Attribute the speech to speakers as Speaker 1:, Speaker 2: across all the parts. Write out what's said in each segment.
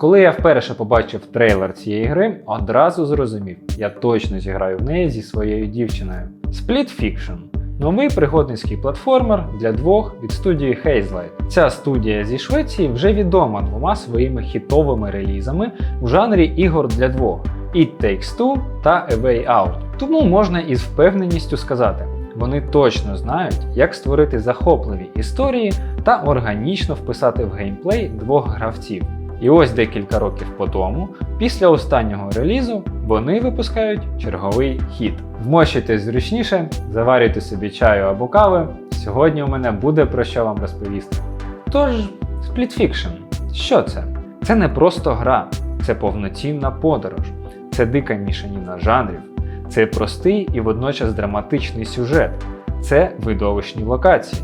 Speaker 1: Коли я вперше побачив трейлер цієї гри, одразу зрозумів, я точно зіграю в неї зі своєю дівчиною. Split Fiction новий пригодницький платформер для двох від студії Hazelight. Ця студія зі Швеції вже відома двома своїми хітовими релізами у жанрі ігор для двох It Takes Two та A Way Out. Тому можна із впевненістю сказати, вони точно знають, як створити захопливі історії та органічно вписати в геймплей двох гравців. І ось декілька років по тому, після останнього релізу, вони випускають черговий хіт. Вмощуйтесь зручніше, заварюйте собі чаю або кави. Сьогодні у мене буде про що вам розповісти. Тож, Fiction. Що це? Це не просто гра, це повноцінна подорож, це дика мішаніна жанрів, це простий і водночас драматичний сюжет, це видовищні локації,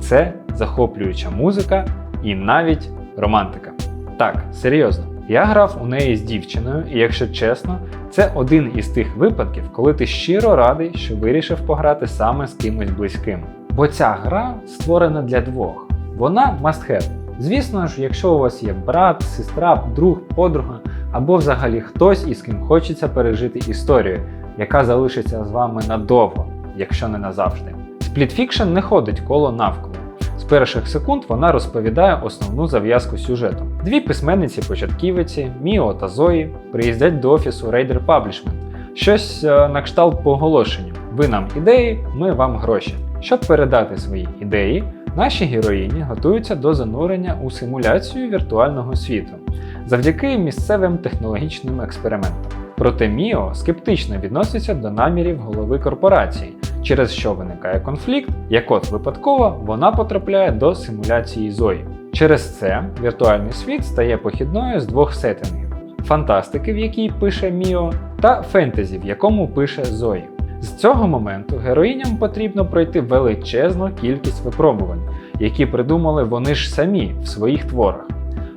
Speaker 1: це захоплююча музика і навіть романтика. Так, серйозно. Я грав у неї з дівчиною, і якщо чесно, це один із тих випадків, коли ти щиро радий, що вирішив пограти саме з кимось близьким. Бо ця гра створена для двох. Вона must have. Звісно ж, якщо у вас є брат, сестра, друг, подруга або взагалі хтось, із ким хочеться пережити історію, яка залишиться з вами надовго, якщо не назавжди. Fiction не ходить коло навколо. З перших секунд вона розповідає основну зав'язку сюжету. Дві письменниці-початківиці, Міо та Зої, приїздять до офісу Raider Publishment. Щось е, на кшталт по оголошенню. Ви нам ідеї, ми вам гроші. Щоб передати свої ідеї, наші героїні готуються до занурення у симуляцію віртуального світу завдяки місцевим технологічним експериментам. Проте Міо скептично відноситься до намірів голови корпорації, через що виникає конфлікт, як от випадково вона потрапляє до симуляції Зої. Через це віртуальний світ стає похідною з двох сеттингів: фантастики, в якій пише Міо, та фентезі, в якому пише Зої. З цього моменту героїням потрібно пройти величезну кількість випробувань, які придумали вони ж самі в своїх творах,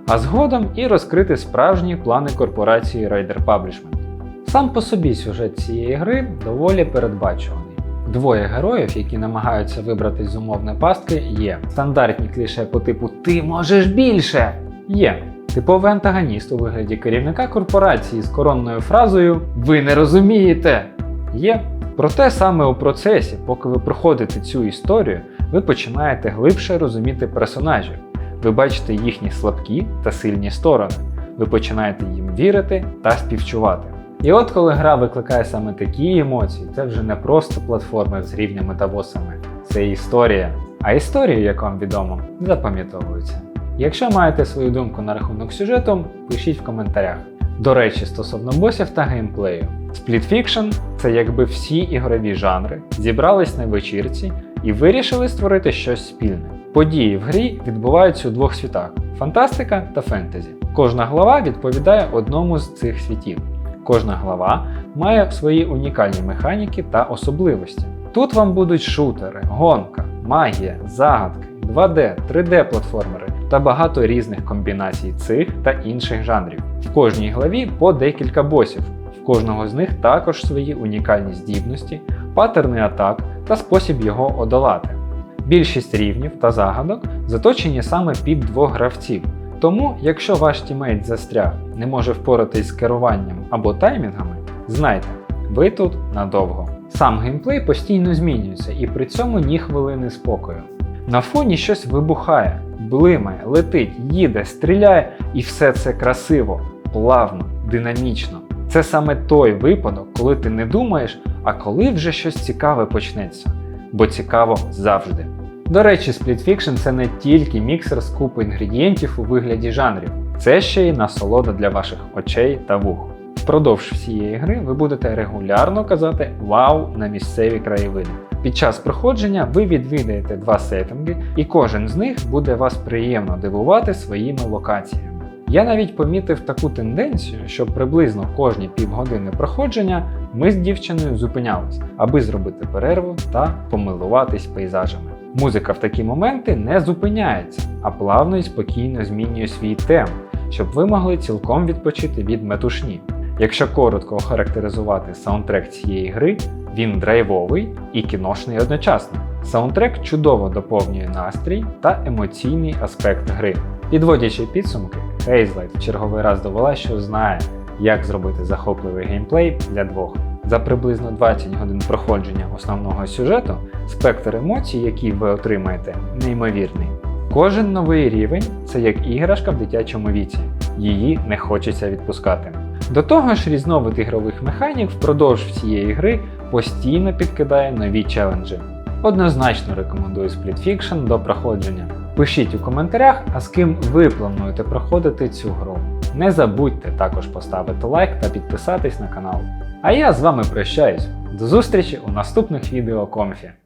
Speaker 1: а згодом і розкрити справжні плани корпорації Raider Publishment. Сам по собі сюжет цієї гри доволі передбачуваний. Двоє героїв, які намагаються вибратись з умовної пастки, є. Стандартні кліше по типу Ти можеш більше! Є. Типовий антагоніст у вигляді керівника корпорації з коронною фразою Ви не розумієте! Є. Проте саме у процесі, поки ви проходите цю історію, ви починаєте глибше розуміти персонажів. Ви бачите їхні слабкі та сильні сторони. Ви починаєте їм вірити та співчувати. І от коли гра викликає саме такі емоції, це вже не просто платформи з рівнями та босами, це історія. А історії, як вам відомо, запам'ятовуються. Якщо маєте свою думку на рахунок сюжету, пишіть в коментарях. До речі, стосовно босів та геймплею. Fiction – це якби всі ігрові жанри зібрались на вечірці і вирішили створити щось спільне. Події в грі відбуваються у двох світах фантастика та фентезі. Кожна глава відповідає одному з цих світів. Кожна глава має свої унікальні механіки та особливості. Тут вам будуть шутери, гонка, магія, загадки, 2D, 3D платформери та багато різних комбінацій цих та інших жанрів. В кожній главі по декілька босів. В кожного з них також свої унікальні здібності, паттерни атак та спосіб його одолати. Більшість рівнів та загадок заточені саме під двох гравців. Тому, якщо ваш тімейт застряг, не може впоратись з керуванням або таймінгами, знайте, ви тут надовго. Сам геймплей постійно змінюється і при цьому ні хвилини спокою. На фоні щось вибухає, блимає, летить, їде, стріляє, і все це красиво, плавно, динамічно. Це саме той випадок, коли ти не думаєш, а коли вже щось цікаве почнеться. Бо цікаво завжди. До речі, Fiction це не тільки міксер з купи інгредієнтів у вигляді жанрів, це ще й насолода для ваших очей та вух. Впродовж всієї гри ви будете регулярно казати Вау на місцеві краєвиди. Під час проходження ви відвідаєте два сеттинги, і кожен з них буде вас приємно дивувати своїми локаціями. Я навіть помітив таку тенденцію, що приблизно кожні півгодини проходження ми з дівчиною зупинялись, аби зробити перерву та помилуватись пейзажами. Музика в такі моменти не зупиняється, а плавно і спокійно змінює свій темп, щоб ви могли цілком відпочити від метушні. Якщо коротко охарактеризувати саундтрек цієї гри, він драйвовий і кіношний одночасно. Саундтрек чудово доповнює настрій та емоційний аспект гри. Підводячи підсумки, Hazelight в черговий раз довела, що знає, як зробити захопливий геймплей для двох. За приблизно 20 годин проходження основного сюжету спектр емоцій, які ви отримаєте, неймовірний. Кожен новий рівень це як іграшка в дитячому віці, її не хочеться відпускати. До того ж, різновид ігрових механік впродовж всієї гри постійно підкидає нові челенджі. Однозначно рекомендую Split Fiction до проходження. Пишіть у коментарях, а з ким ви плануєте проходити цю гру. Не забудьте також поставити лайк та підписатись на канал. А я з вами прощаюсь. До зустрічі у наступних відео Комфі.